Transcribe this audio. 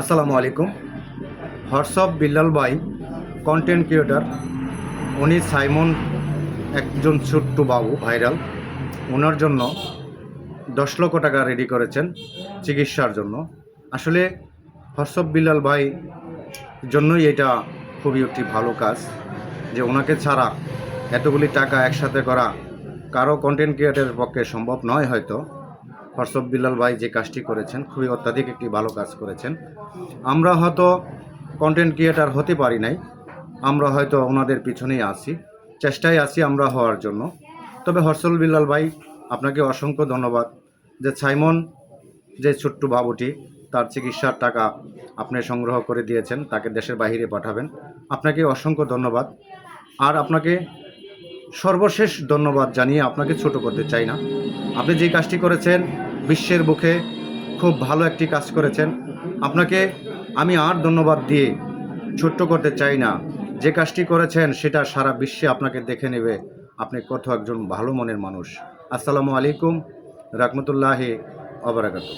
আসসালামু আলাইকুম। হোয়াটসঅ্যাপ বিল্লাল ভাই কন্টেন্ট ক্রিয়েটার উনি সাইমন একজন ছোট্ট বাবু, ভাইরাল। ওনার জন্য দশ লক্ষ টাকা রেডি করেছেন চিকিৎসার জন্য। আসলে হোয়াটসঅ্যাপ বিল্লাল ভাই জন্যই এটা খুবই একটি ভালো কাজ, যে ওনাকে ছাড়া এতগুলি টাকা একসাথে করা কারও কন্টেন্ট ক্রিয়েটারের পক্ষে সম্ভব নয় হয়তো। হর্ষব বিল্লাল ভাই যে কাজটি করেছেন, খুবই অত্যাধিক একটি ভালো কাজ করেছেন। আমরা হয়তো কন্টেন্ট ক্রিয়েটার হতে পারি নাই, আমরা হয়তো ওনাদের পিছনেই আছি, চেষ্টায় আছি আমরা হওয়ার জন্য। তবে হর্ষল বিল্লাল ভাই, আপনাকে অসংখ্য ধন্যবাদ যে সাইমন, যে ছোট্ট বাবুটি, তার চিকিৎসার টাকা আপনি সংগ্রহ করে দিয়েছেন, তাকে দেশের বাইরে পাঠাবেন। আপনাকে অসংখ্য ধন্যবাদ। আর আপনাকে সর্বশেষ ধন্যবাদ জানিয়ে আপনাকে ছোট করতে চাই না। আপনি যে কাজটি করেছেন বিশ্বের বুকে খুব ভালো একটি কাজ করেছেন। আপনাকে আমি আর ধন্যবাদ দিয়ে ছোট্ট করতে চাই না। যে কাজটি করেছেন, সেটা সারা বিশ্বে আপনাকে দেখে নেবে। আপনি কত একজন ভালো মনের মানুষ। আসসালামু আলাইকুম, রহমতুল্লাহি অবরাকাতু